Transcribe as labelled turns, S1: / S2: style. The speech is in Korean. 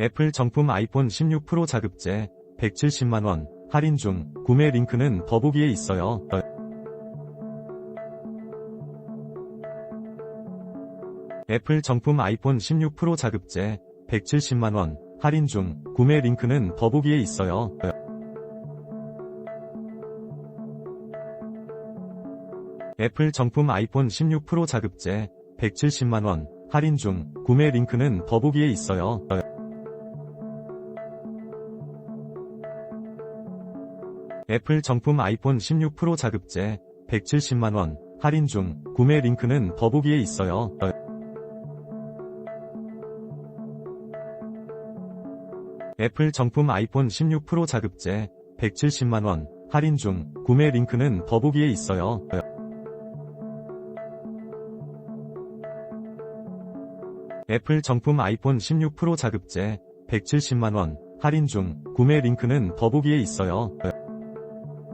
S1: 애플 정품 아이폰 16 프로 자급제 170만원 할인 중 구매 링크는 더보기에 있어요. 애플 정품 아이폰 16 프로 자급제 170만원 할인 중 구매 링크는 더보기에 있어요. 애플 정품 아이폰 16 프로 자급제 170만원 할인 중 구매 링크는 더보기에 있어요. 애플 정품 아이폰 16 프로 자급제 170만원 할인 중 구매 링크는 더보기에 있어요. 애플 정품 아이폰 16 프로 자급제 170만원 할인 중 구매 링크는 더보기에 있어요. 애플 정품 아이폰 16 프로 자급제 170만원 할인 중 구매 링크는 더보기에 있어요.